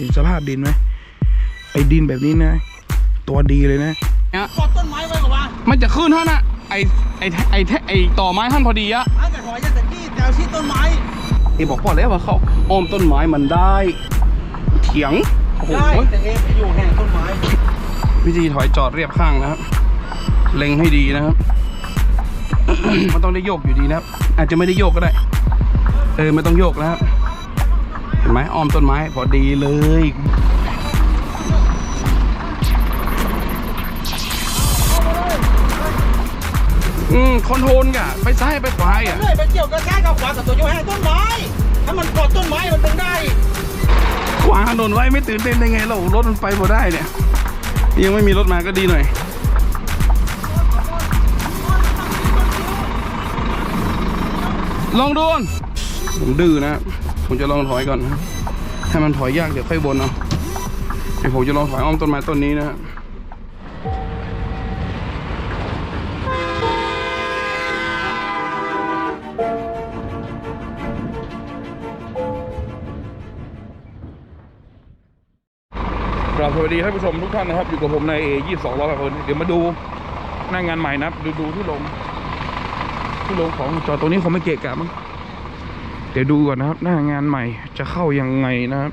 ห็นสภาพดินไหมไอ้ดินแบบนี้นะ ตัวดีเลยนะกดต้นไม้ไว้ก่อนวะมันจะขึ้นท่านอะไอไอไอแทไอต่อไม้ท่านพอดีอะถ้าเกิดหอยจะตะกี้แถวชี้ต้นไม้เอบอกพอแล้วว่าเขาอ้อมต้นไม้มันได้ เถียงโอ้โหได้แต่เองไปอยู่แห่งต้นไม้วิธีถอยจอดเรียบข้างนะครับเล็งให้ดีนะครับ มันต้องได้โยกอยู่ดีนะครับ อาจจะไม่ได้โยกก็ได้ เออไม่ต้องโยกนะครับเห็นไหมอ้อมต้นไม้พอดีเลยอืมคอนโทรลกะไปซ้ายไปขวาอะเลื่อยไปเกี่ยวกับซ้ายกับขวากับตัวอยู่แห่งต้นไม้ถ้ามันกดต้นไม้มันถึงได้ ขวางถนนไว้ไม่ตื่นเต้นได้ไงเรารถมันไปพอได้เนี่ย ยังไม่มีรถมาก็ดีหน่อยลองดูก่อนผมดื้อนะ ผมจะลองถอยก่อนนะถ้ามันถอยยากเดี๋ยวค่อยบนเอาเดี๋ยวผมจะลองถอยอ้อมต้นไม้ต้นนี้นะฮะกราบสวัสดีท่านผู้ชมทุกท่านนะครับ อยู่กับผมในเอยี่สองร้อยคนเดี๋ยวมาดูหน้างานใหม่นะครับ ดูดูที่ลงที่ลงของจอดตรงนี้คงไม่เกะกะมั้ง เดี๋ยวดูก่อนนะครับ หน้างานใหม่จะเข้ายังไงนะครับ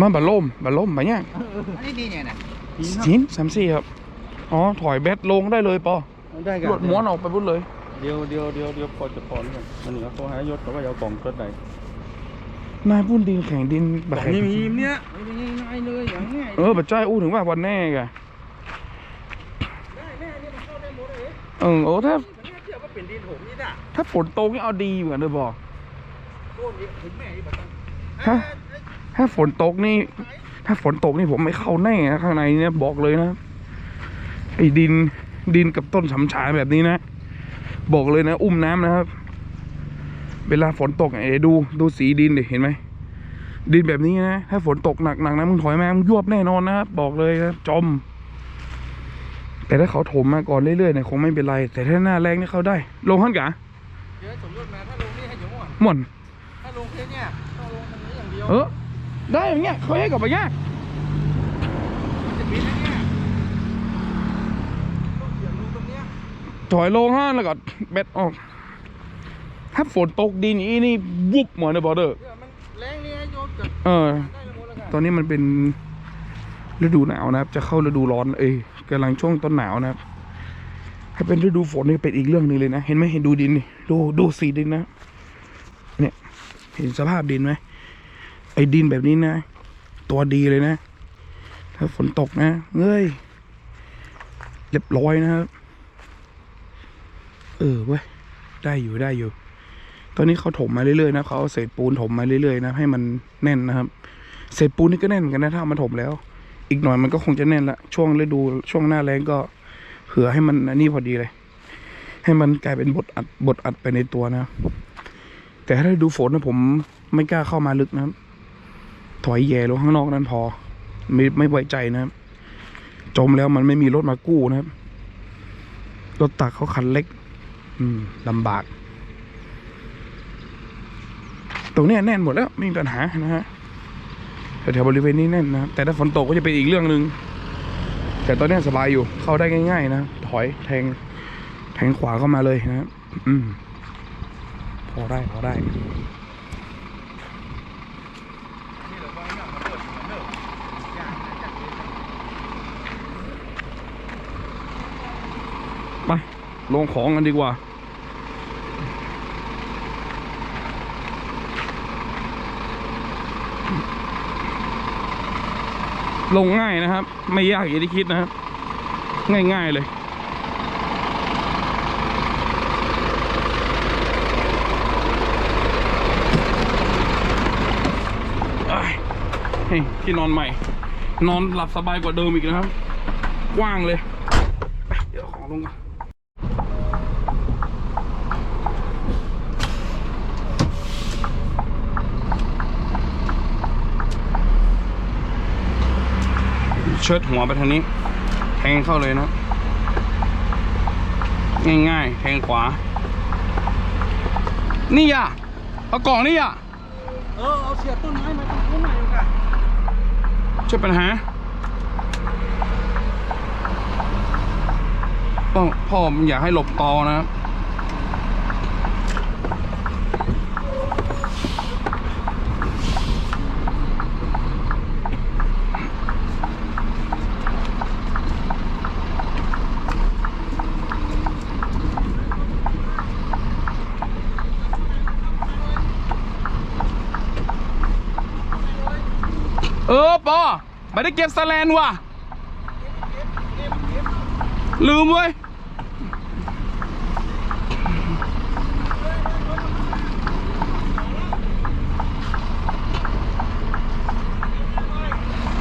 มาบะล่มบะล่มบะเนี่ยอันนี้ดีไงนะหินสามสี่ครับ อ๋อ ถอยแบตลงได้เลยปอได้กันรวดม้วนออกไปพุ่นเลย เดียวเดียวเดียวเดียวพอจะพอแล้วกันมันเหนือเขาหายศแต่ว่าเอากล่องเกิดไหนนายพุ่นดินแข่งดินแบบนี่มีเนี่ยไม่ได้ง่ายเลยอย่างง่ายเออบัดใจายอู้ถึงว่าวันแน่กะได้แม่นี่มัน เข้าได้หมดเลยเออโอ้ถ้ามันเนี่ยเทียบว่าเป็นดินถมนี่น่ะถ้าฝนตกนี่เอาดีเหมือนเดิมบอต้นนี้ถึงแม่นี่แบบนั้นฮะถ้าฝนตกนี่ ถ้าฝนตกนี่ผมไม่เข้าแน่นะข้างในเนี่ยบอกเลยนะไอ้ดินดินกับต้นสำฉายแบบนี้นะ บอกเลยนะ อุ้มน้ำนะครับ เวลาฝนตกไอ้ดูดูสีดินดิเห็นไหมดินแบบนี้นะ ถ้าฝนตกหนักๆนะมึงถอยมามึงยวบแน่นอนนะครับบอกเลยนะจม แต่ถ้าเขาถมมาก่อนเรื่อยๆเนี่ยคงไม่เป็นไร แต่ถ้าหน้าแรงนี่เขาได้ ลงขั้นกะเดี๋ยวสมมติมาถ้าลงนี่ให้อยู่หมดหม่อนถ้าลงแค่เนี้ยต้องลงตรงนี้อย่างเดียวเออได้อย่างเงี้ยเขาให้กับไปยากมันจะบินนะเนี่ยต้องเสียบลงตรงเนี้ยถอยลงห้าแล้วก็เบ็ดออก ถ้าฝนตกดินอีนี่วุบหมดเลยบอเดอร์เพื่อมันแรงนี่ให้โยนเกิดเออได้หมดแล้วกันตอนนี้มันเป็น ฤดูหนาวนะครับ จะเข้าฤดูร้อนเอ้ยกำลังช่วงต้นหนาวนะครับถ้าเป็นฤดูฝนนี่เป็นอีกเรื่องหนึงเลยนะ เห็นไหมเห็นดูดินนี่ดูดูสีดินนะ เนี่ย เห็นสภาพดินไหมไอ้ดินแบบนี้นะ ตัวดีเลยนะ ถ้าฝนตกนะเฮ้ยเรียบร้อยนะครับ เออเว้ยได้อยู่ได้อยู่ ตอนนี้เขาถมมาเรื่อยๆนะเขาเอาเศษปูนถมมาเรื่อยๆนะให้มันแน่นนะครับ เศษปูนนี่ก็แน่นเหมือนกันนะถ้าเอามาถมแล้ว อีกหน่อยมันก็คงจะแน่นละ ช่วงฤดูช่วงหน้าแรงก็เผื่อให้มันนนี้พอดีเลย ให้มันกลายเป็นบทอัดบทอัดไปในตัวนะ แต่ถ้าดูฝนนะผมไม่กล้าเข้ามาลึกนะถอยแย่ลงข้างนอกนั้นพอ ไม่ไม่ไว้ใจนะจมแล้วมันไม่มีรถมากู้นะรถตักเขาคันเล็ก อืมลำบาก ตรงนี้แน่นหมดแล้วไม่มีปัญหานะฮะ แถวๆบริเวณนี้แน่นนะครับแต่ถ้าฝนตกก็จะเป็นอีกเรื่องหนึ่งแต่ตอนนี้สบายอยู่เข้าได้ง่าย ๆ นะถอยแทงแทงขวาเข้ามาเลยนะอืมพอได้พอได้ไปลงของกันดีกว่า ลงง่ายนะครับ ไม่ยากอย่างที่คิดนะครับ ง่ายๆเลยเอ้ยที่นอนใหม่ นอนหลับสบายกว่าเดิมอีกนะครับ กว้างเลย เดี๋ยวของลงก่อน ชิดหัวไปทางนี้ แทงเข้าเลยนะ ง่ายๆ แทงขวา นี่อะเอากล่องนี่อะเออเอาเสียบต้นไม้มาตรงนู้นหน่อยดีกว่าช่วยปัญหาพ่อพ่อมันอยากให้หลบตอนะครับ เออปอ ไม่ได้เก็บสแลนว่ะ ลืมเว้ย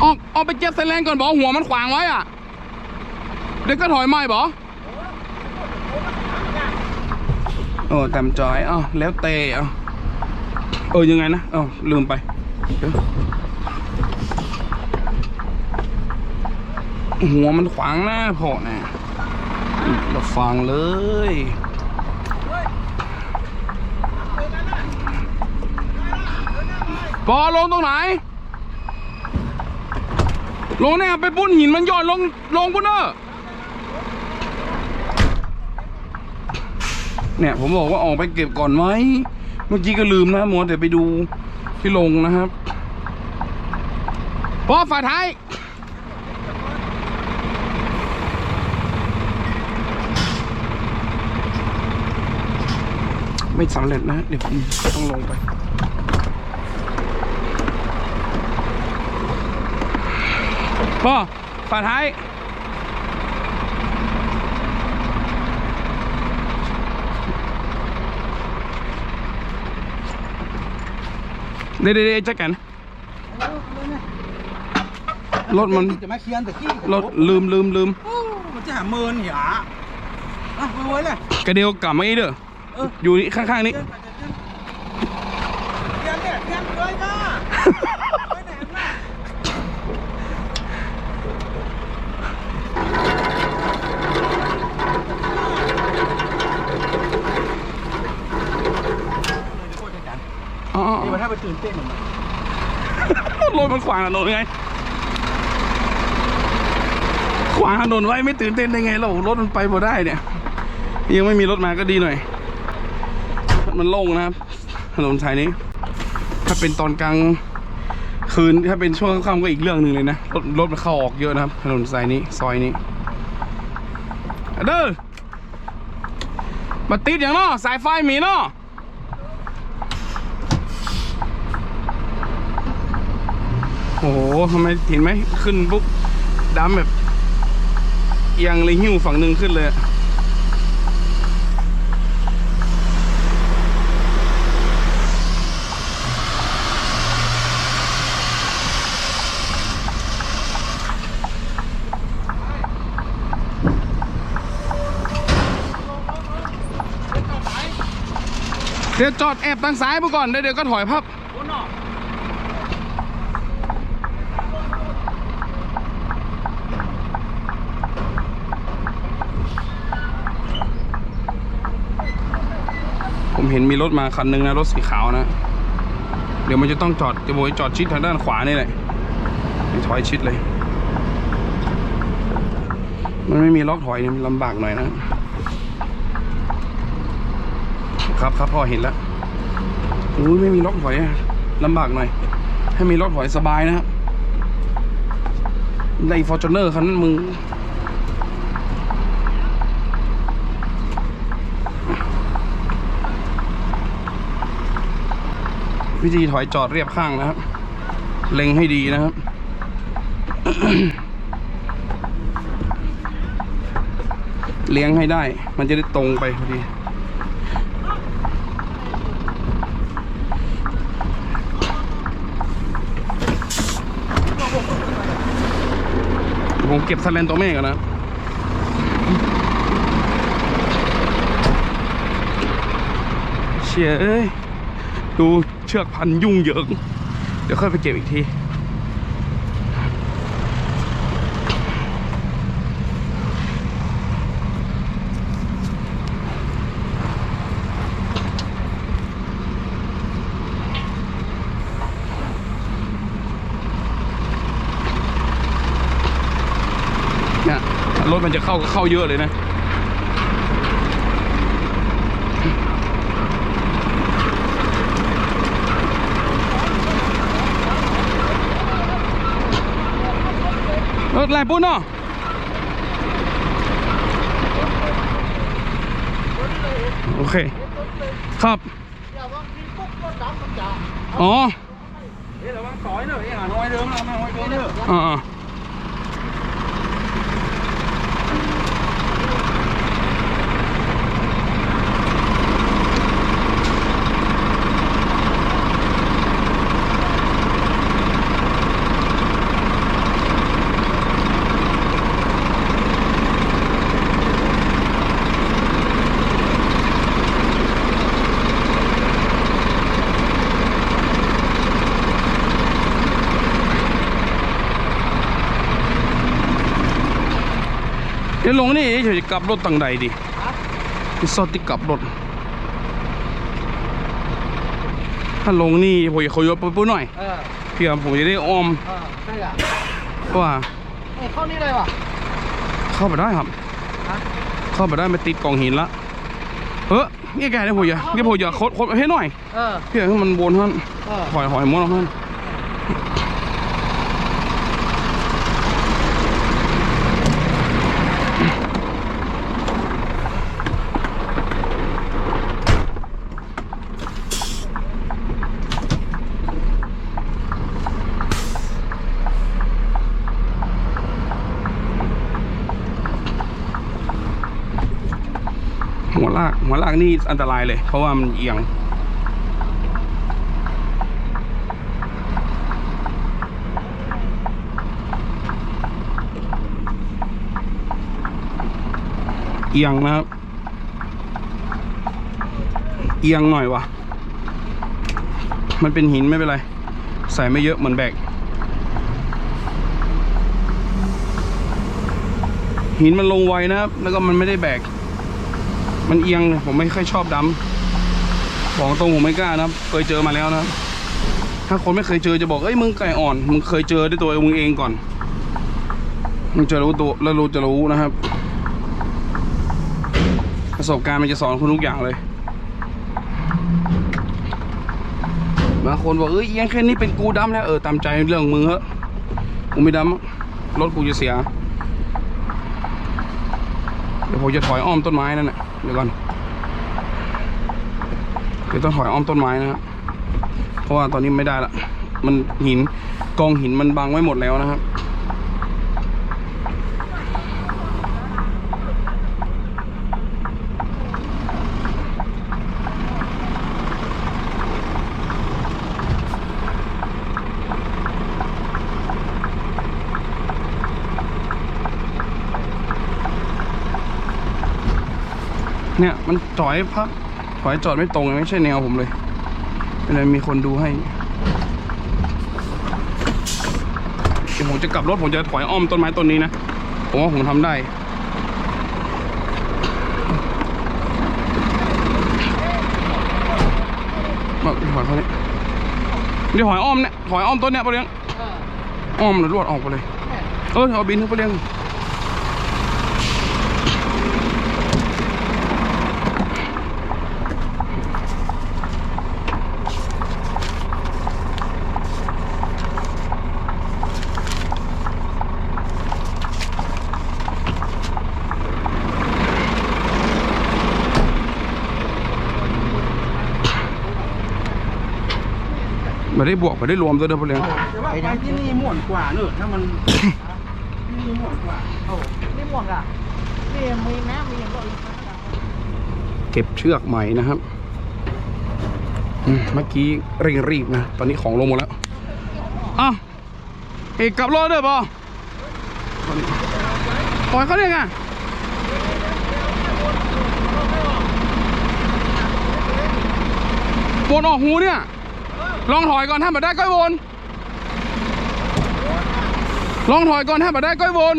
ออกออกไปเก็บสแลนก่อนบอกหัวมันขวางไว้อะ เดี๋ยวก็ถอยไม่บอโอ้ตามจอยอ้าแล้วเตะอ้าเออยังไงนะอ้าลืมไปเดี๋ยว หัวมันขวางหน้าพอนะเราฟังเลยปอลงตรงไหน ลงเนี่ยไปปุ้นหินมันหย่อนลงลงปุ้นเนอร์เนี่ยผมบอกว่าออกไปเก็บก่อนไหม เมื่อกี้ก็ลืมนะมัวแต่ไปดูที่ลงนะครับปอฝาท้าย ไม่สำเร็จนะ เดี๋ยวผมต้องลงไป พ่อฝาท้าย เดี๋ยวเดี๋ยวจัดกัน รถมัน จะมาเคียร์ตะกี้รถลืมลืมลืมมันจะหาเมินเหรออะไปไว้เลยกระเดียวกลับมาอีกเด้อ เออ อยู่นี่ข้างๆนี้เคลียร์เนี่ยเคลียร์เลยจ้าไปไหนล่ะอ๋อนี่มันถ้าไปตื่นเต้นเหมือนมันรถมันขวางถนนไง ขวางถนนไว้ไม่ตื่นเต้นได้ไงเรารถมันไปบ่ได้เนี่ย ยังไม่มีรถมาก็ดีหน่อย มันโล่งนะครับ ถนนสายนี้ ถ้าเป็นตอนกลางคืนถ้าเป็นช่วงค่ำก็อีกเรื่องหนึ่งเลยนะรถรถมันเข้าออกเยอะนะครับ ถนนสายนี้ซอยนี้อเด้อมาติดอย่างนาะสายไฟมีนาะโอ้โหทำไมเห็นไหมขึ้นปุ๊บดำแบบเอียงเลยหิ้วฝั่งหนึ่งขึ้นเลยอะ เดี๋ยวจอดแอบทางซ้ายไปก่อนเดี๋ยวเดี๋ยวก็ถอยพับผมเห็นมีรถมาคันหนึงนะ รถสีขาวนะ เดี๋ยวมันจะต้องจอดจะโบยจอดชิดทางด้านขวานี่แหละถอยชิดเลย มันไม่มีล็อกถอยเนี่ยมันลำบากหน่อยนะ ครับครับพอเห็นแล้วอุ้ยไม่มีล็อกถอยลำบากหน่อย ให้มีล็อกถอยสบายนะครับในฟอร์จูเนอร์คันนั้นมึงวิธีถอยจอดเรียบข้างนะครับ เล็งให้ดีนะครับ เลี้ยงให้ได้ มันจะได้ตรงไปพอดี เก็บสแลนตัวแม่ก่อนนะเชียเอ้ยดูเชือกพันยุ่งเหยิง เดี๋ยวค่อยไปเก็บอีกที พ ถมันจะเข้าก็เข้าเยอะเลยนะรถลายปุ้นเนาะโอเค ครับ อ๋อเดี๋ยวระวังต่อยเนอะไอ้ห่าน้อยเดิมเราไม่น้อยเดิมเนอะอ่า เดี๋ยวลงนี่เฉยๆกลับรถตังใดดิที่ซอดที่กลับรถ ถ้าลงนี่ผมจะขอยศปุ๊บๆหน่อยเออเพื่อผมจะได้ออมเออใช่อะเพราะว่าเอ้ยเข้านี่เลยว่ะเข้าไปได้ครับฮะเข้าไปได้มาติดกล่องหินละเออนี่แกได้ผมอย่านี่ผมอย่าโคดโคดให้หน่อยเออเพื่อให้มันวนท่านเออหอยหอยม้วนท่าน หัวลากหัวลากนี่อันตรายเลย เพราะว่ามันเอียงเอียงนะครับ เอียงหน่อยวะมันเป็นหินไม่เป็นไร ใส่ไม่เยอะเหมือนแบก หินมันลงไวนะครับ แล้วก็มันไม่ได้แบก มันเอียงผมไม่ค่อยชอบดำบอกตรงผมไม่กล้านะครับเคยเจอมาแล้วนะ ถ้าคนไม่เคยเจอจะบอกเอ้ยมึงไก่อ่อนมึงเคยเจอด้วยตัวมึงเองก่อนมึงจะรู้ตัวแล้วรู้จะรู้นะครับ ประสบการณ์มันจะสอนคุณทุกอย่างเลยบางคนบอกเอ้ยเอียงแค่นี้เป็นกูดำแล้วเออตามใจเรื่องมึงเหอะกูไม่ดำอะรถกูจะเสียเดี๋ยวผมจะถอยอ้อมต้นไม้นั่นแหละ เดี๋ยวก่อนเดี๋ยวต้องถอยอ้อมต้นไม้นะครับเพราะว่าตอนนี้ไม่ได้ละมันหินกองหินมันบังไว้หมดแล้วนะครับ เนี่ยมันถอยพักถอยจอดไม่ตรงไม่ใช่แนวผมเลยเป็นไรมีคนดูให้เดี๋ยวผมจะกลับรถผมจะถอยอ้อมต้นไม้ต้นนี้นะผมว่าผมทำได้มาถอยเขาเนี่ยเดี๋ยวถอยอ้อมเนี่ยถอยอ้อมต้นเนี่ยไปะเลี้ยงอ้อมหรือรวดออกไปเลยเออเอาบินขึ้นไปเลี้ยง ไม่ได้บวกไม่ได้รวมตัวเดียวไปเลยแต่ว่าไปที่นี่ม่วนกว่าเนอะถ้ามัน ที่นี่ม่วนกว่าโอ้นี่ม่วนอะนี่มีแม่มีอย่างก็อีกเก็บเชือกใหม่นะครับอืมเมื่อกี้เร่งรีบนะ ตอนนี้ของลงหมดแล้วอะเอกกลับรถเด้อปอปล่อยเขาเนี่ยไงวนออกหูเนี่ย ลองถอยก่อนถ้ามาได้ก้อยวน ลองถอยก่อนถ้ามาได้ก้อยวน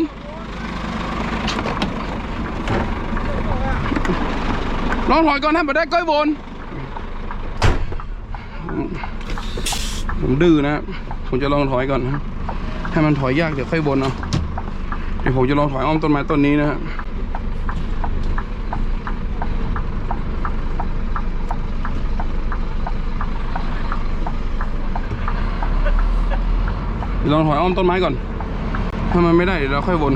ลองถอยก่อนถ้ามาได้ก้อยวนผมดื้อนะผมจะลองถอยก่อนนะให้มันถอยยากเดี๋ยวค่อยวนเอาเดี๋ยวผมจะลองถอยอ้อมต้นไม้ต้นนี้นะฮะเลองถอยอ้อมต้นไม้ก่อน ถ้ามันไม่ได้เดี๋ยวเราค่อยวน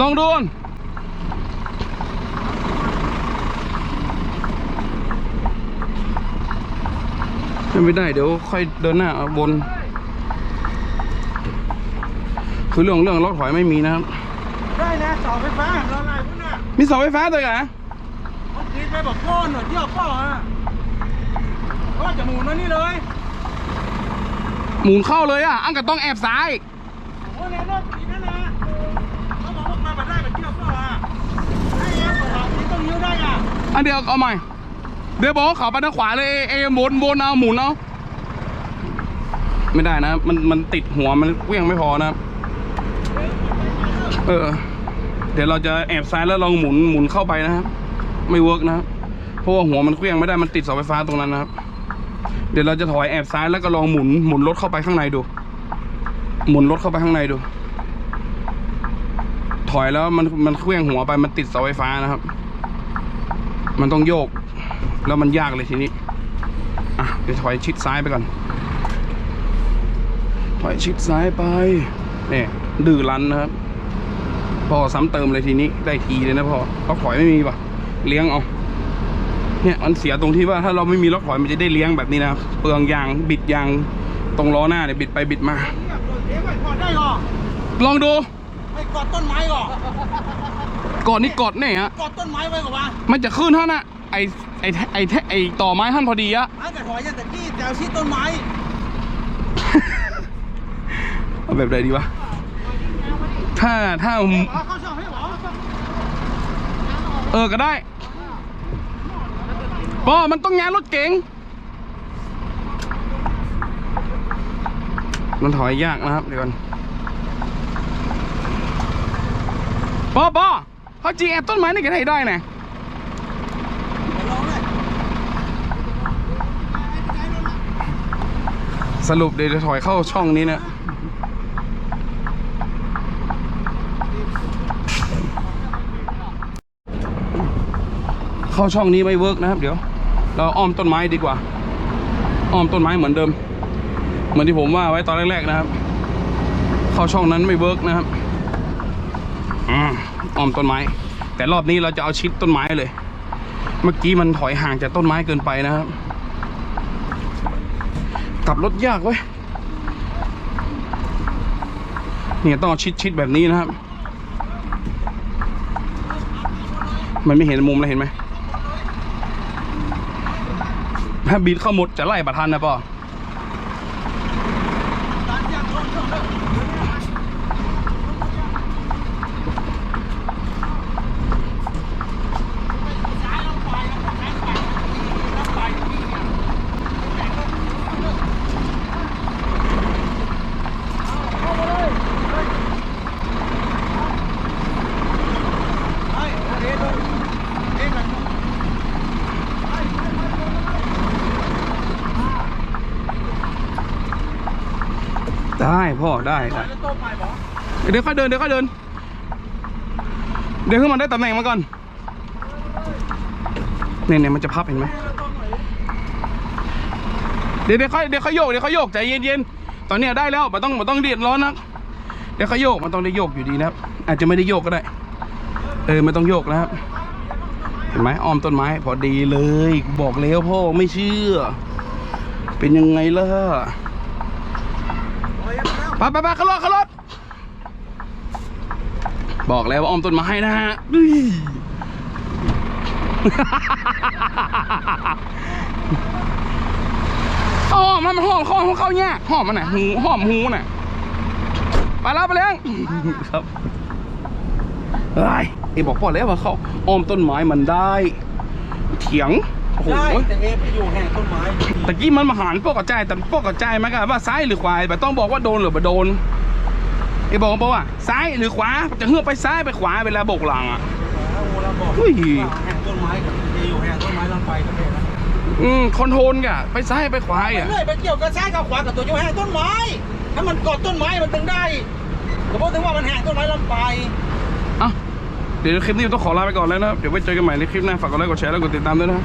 ลองดูก่อนถ้าไม่ได้เดี๋ยวค่อยเดินหน้าเอาวนคือเรื่องเรื่องรถถอยไม่มีนะครับ ได้นะเสาไฟฟ้าเราไล่พุ่นน่ะมีเสาไฟฟ้าด้วยเหรอเขาคิดไปบอกก้อนหน่อยเที่ยวก้อนอะก็จะหมุนมานี่เลย หมุนเข้าเลยอะอังก็ต้องแอบซ้ายโอ้ยในรถ ลี้ยวได้อะอันเดียวเอาใหม่ เดี๋ยวบอกว่าเขาไปทางขวาเลยเอวนวนเอาหมุนเอาไม่ได้นะ มันมันติดหัวมันเวี่ยงไม่พอนะเออ เดี๋ยวเราจะแอบซ้ายแล้วลองหมุนหมุนเข้าไปนะครับไม่เวิร์กนะครับเพราะว่าหัวมันเคลื่องไม่ได้มันติดเสาไฟฟ้าตรงนั้นนะครับ เดี๋ยวเราจะถอยแอบซ้ายแล้วก็ลองหมุนหมุนรถเข้าไปข้างในดู หมุนรถเข้าไปข้างในดู ถอยแล้วมันมันเคลื่องหัวไปมันติดเสาไฟฟ้านะครับ มันต้องโยก แล้วมันยากเลยทีนี้ อะเดี๋ยวถอยชิดซ้ายไปก่อน ถอยชิดซ้ายไป เนี่ย ดื้อรั้นนะครับ พอซ้ำเติมเลยทีนี้ ได้ทีเลยนะพ่อล็อกถอยไม่มีป่ะ เลี้ยงเอาเนี่ยมันเสียตรงที่ว่าถ้าเราไม่มีล็อกถอยมันจะได้เลี้ยงแบบนี้นะครับเปลืองยางบิดยางตรงล้อหน้าเนี่ยบิดไปบิดมาเนี่ยเปิดเทปไว้ก่อนได้ก่อนลองดูไอ้กอดต้นไม้ก่อน ก่อนนี่กดเนี่ยฮะกอดต้นไม้ไว้ก่อนวะมันจะขึ้นท่านอะไอไอไอไอไอต่อไม้ท่านพอดีอะถ้าแต่ถอยยันแต่กี้แต่เอาชี้ต้นไม้เอาแบบไหนดีวะถ้าถ้าหมอเข้าช่องให้หมอเออก็ได้ปอมันต้องงานรถเก๋งมันถอยยากนะครับเดี๋ยวก่อนปอปอ เขาจริงแอบต้นไม้นี่กันให้ได้นะลองสรุปเดี๋ยวจะถอยเข้าช่องนี้นะเข้าช่องนี้ไม่เวิร์กนะครับ เดี๋ยว เราอ้อมต้นไม้ดีกว่า อ้อมต้นไม้เหมือนเดิม เหมือนที่ผมว่าไว้ตอนแรกๆนะครับ เข้าช่องนั้นไม่เวิร์กนะครับ อืม อ้อมต้นไม้ แต่รอบนี้เราจะเอาชิดต้นไม้เลย เมื่อกี้มันถอยห่างจากต้นไม้เกินไปนะครับกลับรถยากเว้ยเนี่ยต้องเอาชิดๆแบบนี้นะครับ มันไม่เห็นมุมเลยเห็นไหมถ้าบีดเข้าหมดจะไล่ประทันนะป่อ ได้ได้เดี๋ยวค่อยเดินเดี๋ยวค่อยเดิน เดี๋ยวขึ้นมาได้ตำแหน่งมาก่อนเนี่ยเนี่ยมันจะพับเห็นไหมเดี๋ยวเดี๋ยวค่อยเดี๋ยวค่อยโยกเดี๋ยวค่อยโยกใจเย็นๆตอนนี้ได้แล้วมันต้องมันต้องเรียดร้อนนะเดี๋ยวค่อยโยกมันต้องได้โยกอยู่ดีนะครับ อาจจะไม่ได้โยกก็ได้เออไม่ต้องโยกนะครับเห็นไหมอ้อมต้นไม้ พอดีเลย บอกแล้วพ่อไม่เชื่อ เป็นยังไงล่ะ ไปไปไปขึ้นรถขึ้นรถบอกแล้วว่าอ้อมต้นไม้นะฮะอุ้ยโอ้หอมนะมันหอมเข้าเข้าเนี่ยหอมมันน่ะหูหอมหูน่ะไปแล้วไปเลี้ยงครับเฮ้ยไอ้บอกพ่อแล้วว่าเขาอ้อมต้นไม้มันได้ เถียง โอ้โห ได้แต่เอไปอยู่แห่งต้นไม้ตะกี้มันมาหารพวกกระจายแต่พวกกระจายมันก็ว่าซ้ายหรือขวาแต่ต้องบอกว่าโดนหรือไม่โดนไอ้บอกบอกว่าซ้ายหรือขวาจะเฮือกไปซ้ายไปขวาเวลาโบกหลังอะถ้าโอเราบอกอุ้ย ว่าแห่งต้นไม้กับเออยู่แห่งต้นไม้ลำไปกับเอนะอืมคอนโทรลกะไปซ้ายไปขวาอะเรื่อยไปเกี่ยวกับซ้ายกับขวากับตัวอยู่แห่งต้นไม้ ถ้ามันกอดต้นไม้มันถึงได้ก็เพราะถึงว่ามันแห่งต้นไม้ลำไปอะเดี๋ยวคลิปนี้ต้องขอลาไปก่อนแล้วนะครับเดี๋ยวไว้เจอกันใหม่ในคลิปหน้าฝากกดไลค์กดแชร์แล้วกดติดตามด้วยนะครับ